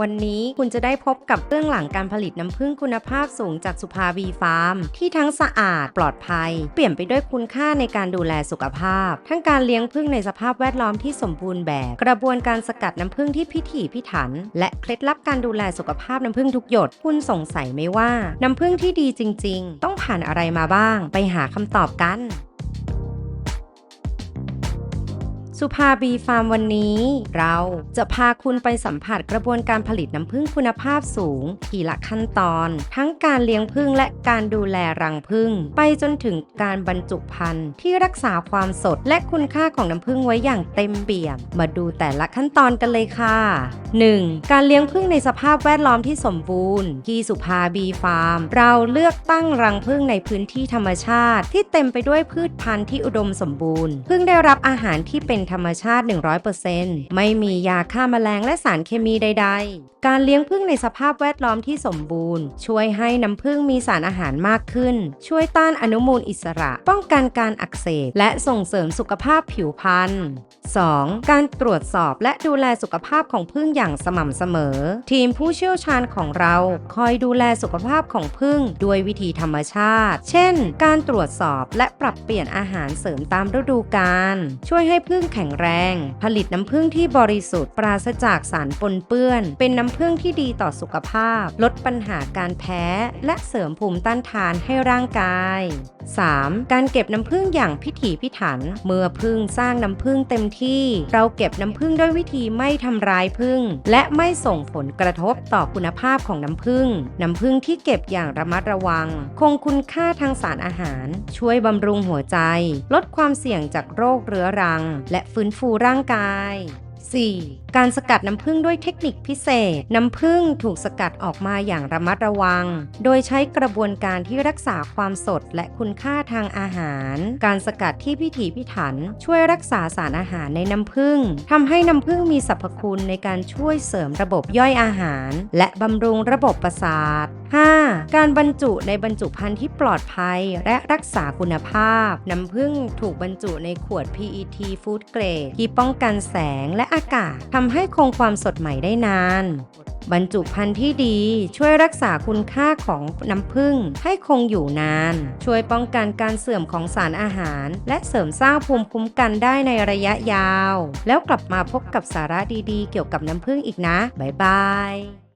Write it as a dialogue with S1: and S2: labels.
S1: วันนี้คุณจะได้พบกับเบื้องหลังการผลิตน้ำผึ้งคุณภาพสูงจากสุภาวีฟาร์ม ที่ทั้งสะอาดปลอดภัย เปลี่ยนไปด้วยคุณค่าในการดูแลสุขภาพ ทั้งการเลี้ยงผึ้งในสภาพแวดล้อมที่สมบูรณ์แบบ กระบวนการสกัดน้ำผึ้งที่พิถีพิถัน และเคล็ดลับการดูแลสุขภาพน้ำผึ้งทุกหยด คุณสงสัยไหมว่าน้ำผึ้งที่ดีจริง ๆ ต้องผ่านอะไรมาบ้าง ไปหาคำตอบกัน สุภาบีฟาร์มวันนี้ เราจะพาคุณไปสัมผัสกระบวนการผลิตน้ำผึ้งคุณภาพสูง ทีละขั้นตอน ทั้งการเลี้ยงผึ้งและการดูแลรังผึ้งไปจนถึงการบรรจุภัณฑ์ที่รักษาความสดและคุณค่าของน้ำผึ้งไว้อย่างเต็มเปี่ยม มาดูแต่ละขั้นตอนกันเลยค่ะ 1. การเลี้ยงผึ้งในสภาพแวดล้อมที่สมบูรณ์ ที่สุภาบีฟาร์ม เราเลือกตั้งรังผึ้งในพื้นที่ธรรมชาติ ที่เต็มไปด้วยพืชพันธุ์ที่อุดมสมบูรณ์ ผึ้งได้รับอาหารที่เป็นธรรมชาติ 100%ไม่มียาฆ่าแมลงและสารเคมีใด ๆ การเลี้ยงผึ้งในสภาพแวดล้อมที่สมบูรณ์ ช่วยให้น้ำผึ้งมีสารอาหารมากขึ้น ช่วยต้านอนุมูลอิสระ ป้องกันการอักเสบและส่งเสริมสุขภาพผิวพรรณ 2. การตรวจสอบและดูแลสุขภาพของผึ้งอย่างสม่ำเสมอ ทีมผู้เชี่ยวชาญของเรา คอยดูแลสุขภาพของผึ้งด้วยวิธีธรรมชาติ เช่น การตรวจสอบและปรับเปลี่ยนอาหารเสริมตามฤดูกาลช่วยให้ผึ้งแข็งแรง ผลิตน้ำผึ้งที่บริสุทธิ์ ปราศจากสารปนเปื้อน เป็นน้ำผึ้งที่ดีต่อสุขภาพ ลดปัญหาการแพ้ และเสริมภูมิต้านทานให้ร่างกาย 3. การเก็บน้ำผึ้งอย่างพิถีพิถัน เมื่อผึ้งสร้างน้ำผึ้งเต็มที่ เราเก็บน้ำผึ้งด้วยวิธีไม่ทำร้ายผึ้งและไม่ส่งผลกระทบต่อคุณภาพของน้ำผึ้งน้ำผึ้งที่เก็บอย่างระมัดระวัง คงคุณค่าทางสารอาหาร ช่วยบำรุงหัวใจ ลดความเสี่ยงจากโรคเรื้อรัง และฟื้นฟูร่างกาย 4. การสกัดน้ำผึ้งด้วยเทคนิคพิเศษ น้ำผึ้งถูกสกัดออกมาอย่างระมัดระวัง โดยใช้กระบวนการที่รักษาความสดและคุณค่าทางอาหาร การสกัดที่พิถีพิถัน ช่วยรักษาสารอาหารในน้ำผึ้งทำให้น้ำผึ้งมีสรรพคุณในการช่วยเสริมระบบย่อยอาหาร และบำรุงระบบประสาท 5. การบรรจุในบรรจุภัณฑ์ที่ปลอดภัยและรักษาคุณภาพ น้ำผึ้งถูกบรรจุในขวด PET Food Grade ที่ป้องกันแสงและอากาศทำให้คงความสดใหม่ได้นาน บรรจุภัณฑ์ที่ดีช่วยรักษาคุณค่าของน้ำผึ้งให้คงอยู่นาน ช่วยป้องกันการเสื่อมของสารอาหาร และเสริมสร้างภูมิคุ้มกันได้ในระยะยาว แล้วกลับมาพบกับสาระดีๆ เกี่ยวกับน้ำผึ้งอีกนะ บ๊ายบาย